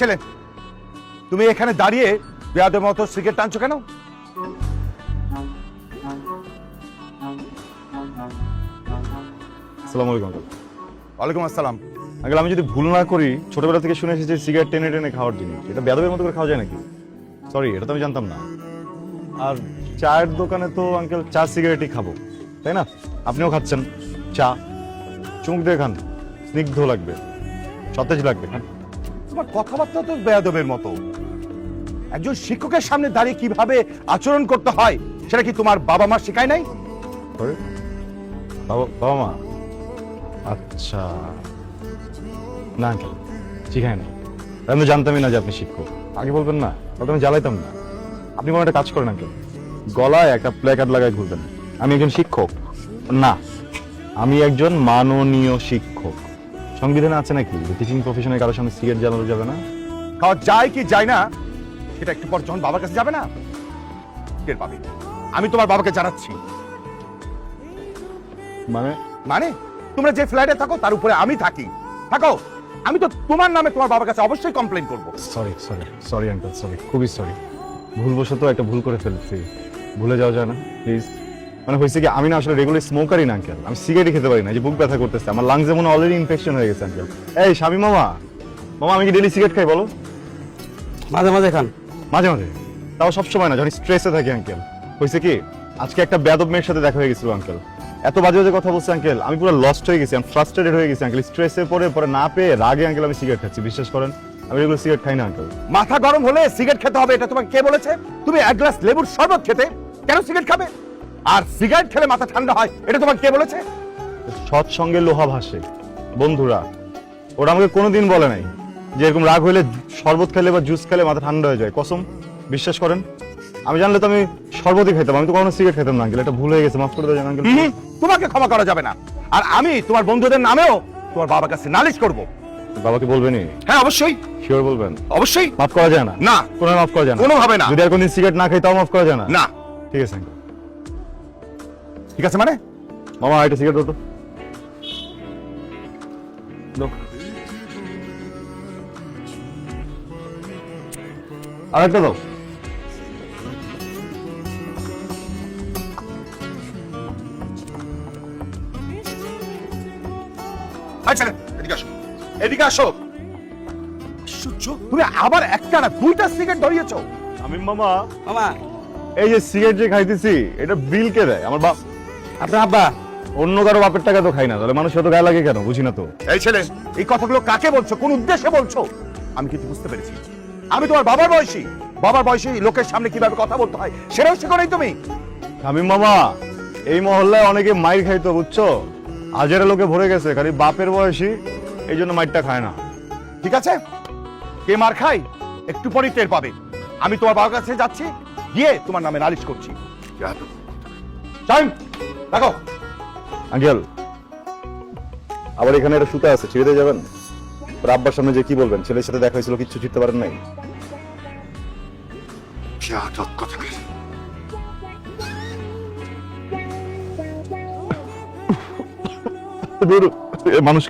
ছেলে তুমি এখানে দাঁড়িয়ে বেয়াদের মতো সিগারেট টানছো কেন? আসসালামু আলাইকুম ওয়ালাইকুম আসসালাম। আঙ্কেল আমি যদি ভুল না করি ছোটবেলা থেকে শুনে এসেছি সিগারেট টেনে টেনে খাওয়ার জিনিস। এটা বেদবের মতো করে খাওয়া যায় নাকি? সরি এটা তো আমি জানতাম না। আর চায়ের দোকানে তো আঙ্কেল চা সিগারেটই খাব। তাই না? আপনিও খাচ্ছেন। চা। চুমুক দিয়ে খান। স্নিগ্ধ লাগবে। সতেজ লাগবে। খান। তোমার কথাবার্তা তো বেয়াদবের মতো। একজন শিক্ষকের সামনে দাঁড়িয়ে কীভাবে আচরণ করতে হয়, সেটা কি তোমার বাবা মা শেখায় নাই? বাবা মা আচ্ছা। না, আঙ্কেল, শিখায় না আমি জানতামই না যে আপনি শিক্ষক। আগে বলবেন না তাহলে আমি জ্বালাইতাম না। আপনি কোনো একটা কাজ করেন, আঙ্কেল। গলায় একটা প্ল্যাকার্ড লাগায় ঘুরবেন। আমি একজন শিক্ষক। না আমি একজন মাননীয় শিক্ষক। সংবিধানে আছে নাকি? টিচিং প্রফেশনে কারোর সামনে সিগারেট জ্বালানো যাবে না? খাওয়া যায় কি যায় না সেটা একটু পর যখন বাবার কাছে যাবে না টের পাবে। আমি তোমার বাবাকে জানাচ্ছি। মানে? মানে? তোমরা যে ফ্ল্যাটে থাকো তার উপরে আমি থাকি। থাকো। আমি তো তোমার নামে তোমার বাবার কাছে অবশ্যই কমপ্লেন করব। Sorry sorry sorry uncle sorry খুবই সরি ভুলবশত একটা ভুল করে ফেলেছি। ভুলে যাওয়া যায় না প্লিজ মানে হয়েছে কি আমি না আসলে রেগুলার স্মোকারই না আঙ্কেল আমি সিগারেটই খেতে পারি না যে বুক ব্যথা করতেছে। আমার লাংসে মনে অলরেডি ইনফেকশন হয়ে গেছে আঙ্কেল এই স্বামী মামা মামা আমি কি ডেলি সিগারেট খাই বলো? মাঝে মাঝে খান। মাঝে মাঝে? তাও সবসময় না যখন স্ট্রেসে থাকি আঙ্কেল হয়েছে কি আজকে একটা বেদব মেয়ের সাথে দেখা হয়ে গেছিল আঙ্কেল এত বাজে বাজে কথা বলছে আঙ্কেল আমি পুরো লস্ট হয়ে গেছি আমি ফ্রাস্ট্রেটেড হয়ে গেছি আঙ্কেল স্ট্রেসে পরে পরে না পেয়ে রাগে আঙ্কেল আমি সিগারেট খাচ্ছি বিশ্বাস করেন? আমি রেগুলার সিগারেট খাই না আঙ্কেল মাথা গরম হলে সিগারেট খেতে হবে এটা তোমাকে কে বলেছে? তুমি এক গ্লাস লেবুর শরবত খেতে কেন সিগারেট খাবে? আর সিগারেট খেলে মাথা ঠান্ডা হয় এটা তোমাকে কে বলেছে? সৎ সঙ্গে লোহা ভাসে। বন্ধুরা ওরা আমাকে কোনোদিন বলে নাই যে এরকম রাগ হইলে শরবত খেলে বা জুস খেলে মাথা ঠান্ডা হয়ে যায়। কসম? বিশ্বাস করেন? আমি জানলে তো আমি শরবতই খেতাম আমি তো কখনো সিগারেট খেতাম না আঙ্কেল এটা ভুল হয়ে গেছে মাফ করে দেবেন আঙ্কেল। তোমাকে ক্ষমা করা যাবে না। আর আমি তোমার বন্ধুদের নামেও তোমার বাবার কাছে নালিশ করব। বাবাকে বলবেনই? হ্যাঁ অবশ্যই। শিওর বলবেন? অবশ্যই। মাফ করা যায় না? না। কোনো মাফ করা যায় না? কোনোভাবে না। যদি আর কোনদিন সিগারেট না খাই তাও মাফ করা যায় না? না। ঠিক আছে আঙ্কেল। ঠিক আছে মানে? মামা একটা সিগারেট দাও তো। আর একটা দাও। আচ্ছা এদিকে আসো। এদিকে আসো। আশ্চর্য, তুমি আবার একটা না দুইটা সিগারেট ধরিয়েছো। আমি মামা। মামা। এই যে সিগারেট যে খাইতেছি এটা বিল কে দেয় আমার বাপ। আপনার আব্বা অন্য কারও বাপের টাকা তো খাই না তাহলে মানুষ এত গায়ে লাগে কেন? বুঝি না তো। এই ছেলে এই কথাগুলো কাকে বলছো? কোন উদ্দেশ্যে বলছো? আমি কিন্তু বুঝতে পেরেছি। আমি তোমার বাবার বয়সী। বাবার বয়সী লোকের সামনে কীভাবে কথা বলতে হয় সেটাও শেখো নাই তুমি। আমি মামা এই মহল্লায় অনেকে মাইর খাইতো বুঝছ? আজের লোকে ভরে গেছে খালি বাপের বয়সী এই জন্য মাইরটা খায় না। ঠিক আছে? কে মার খাই একটু পরেই টের পাবে। আমি তোমার বাবার কাছে যাচ্ছি গিয়ে তোমার নামে নালিশ করছি। টাইম রাখো আঙ্কেল আবার এখানে একটা সুতা আছে ছেড়ে দিয়ে যাবেন? আব্বার সামনে যে কি বলবেন? ছেলের সাথে দেখা হয়েছিল কিচ্ছু ছিটতে পারেন নাই? মানুষ